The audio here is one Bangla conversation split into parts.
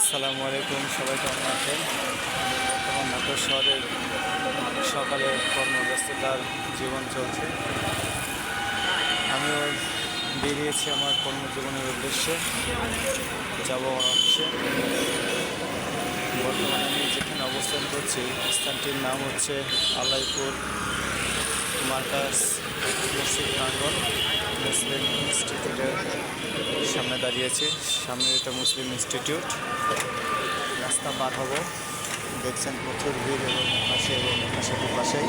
আসসালামু আলাইকুম, সবাই কেমন আছেন? বর্তমান নাটোর শহরের সকালে কর্মব্যস্ততার জীবন চলছে। আমিও বেরিয়েছি আমার কর্মজীবনের উদ্দেশ্যে। যাব আমার অফিসে। বর্তমানে আমি যেখানে অবস্থান করছি, স্থানটির নাম হচ্ছে আলাইপুর মার্কাস মসজিদ প্রাঙ্গন মুসলিম ইনস্টিটিউটের সামনে দাঁড়িয়েছি। সামনে এটা মুসলিম ইনস্টিটিউট রাস্তা পার হব। দেখছেন প্রচুর ভিড় এবং পাশে এবং পাশে দুপাশেই।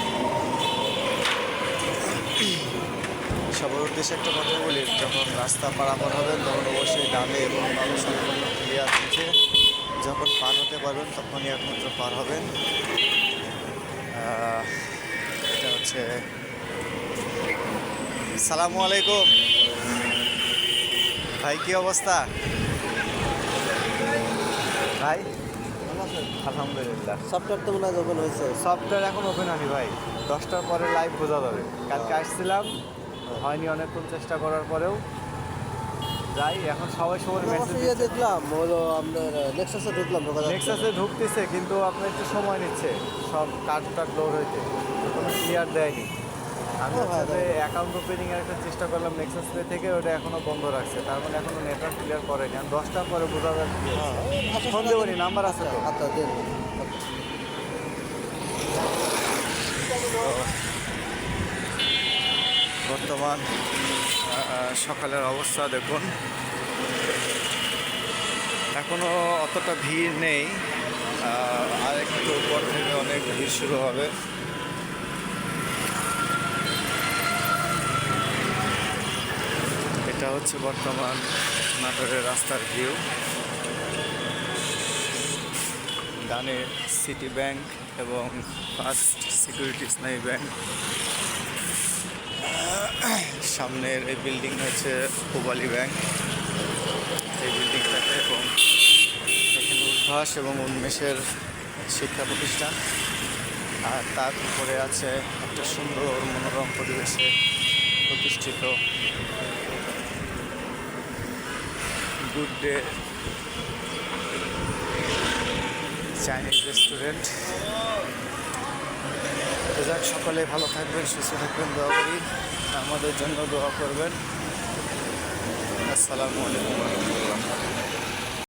সবার উদ্দেশ্যে একটা কথা বলি, যখন রাস্তা পারাপার হবেন, তখন অবশ্যই ডানে এবং ক্লিয়ার আছে। যখন পার হতে পারবেন, তখনই একমাত্র পার হবেন। এটা হচ্ছে সালামু আলাইকুম। ভাই কি অবস্থা? ভাই? আলহামদুলিল্লাহ। সফটওয়্যার তো মনে হয় ওপেন হয়েছে। সফটওয়্যার এখন ওপেন হয়নি ভাই। দশটার পরে লাইভ বোঝা যাবে। কালকে আসছিলাম হয়নি অনেকক্ষণ চেষ্টা করার পরেও। যাই এখন সবাই সবার মেসেজ ইয়ে দেখলাম হলো আপনার নেক্সাসে ঢুকলাম নেক্সাসে ঢুকতেছে কিন্তু আপনার একটু সময় নিচ্ছে সব কার্ড টার্ড লোড হইতে। কোনো ক্লিয়ার দেয়নি। আমি হচ্ছে অ্যাকাউন্ট ওপেনিং এর একটা চেষ্টা করলাম নেক্সাস পে থেকে ওটা এখনও বন্ধ রাখছে। তার মানে এখনও নেটওয়ার্ক ক্লিয়ার করেনি। আমি দশটার পরে বোঝা যাচ্ছে হ্যাঁ, আচ্ছা, ফোন দেবো নাম্বার আছে তো? আচ্ছা দেন। বর্তমান সকালের অবস্থা দেখুন। এখনও অতটা ভিড় নেই। আর একটু পর থেকে অনেক ভিড় শুরু হবে এটা হচ্ছে বর্তমান নাটোরের রাস্তার ভিউ। ডানে সিটি ব্যাংক এবং ফার্স্ট সিকিউরিটি ইসলামী ব্যাংক। সামনের এই বিল্ডিং হচ্ছে পূবালী ব্যাংক। এই বিল্ডিংটাতে এবং উদ্ভাস এবং উন্মেষের শিক্ষা প্রতিষ্ঠান। আর তার উপরে আছে একটা সুন্দর মনোরম পরিবেশে প্রতিষ্ঠিত গুড ডে চাইনিজ রেস্টুরেন্ট। যাক, সকালে ভালো থাকবেন, সুস্থ থাকবেন, দোয়া করি। আমাদের জন্য দোয়া করবেন। আসসালামু আলাইকুম। রহমতুল্লাহ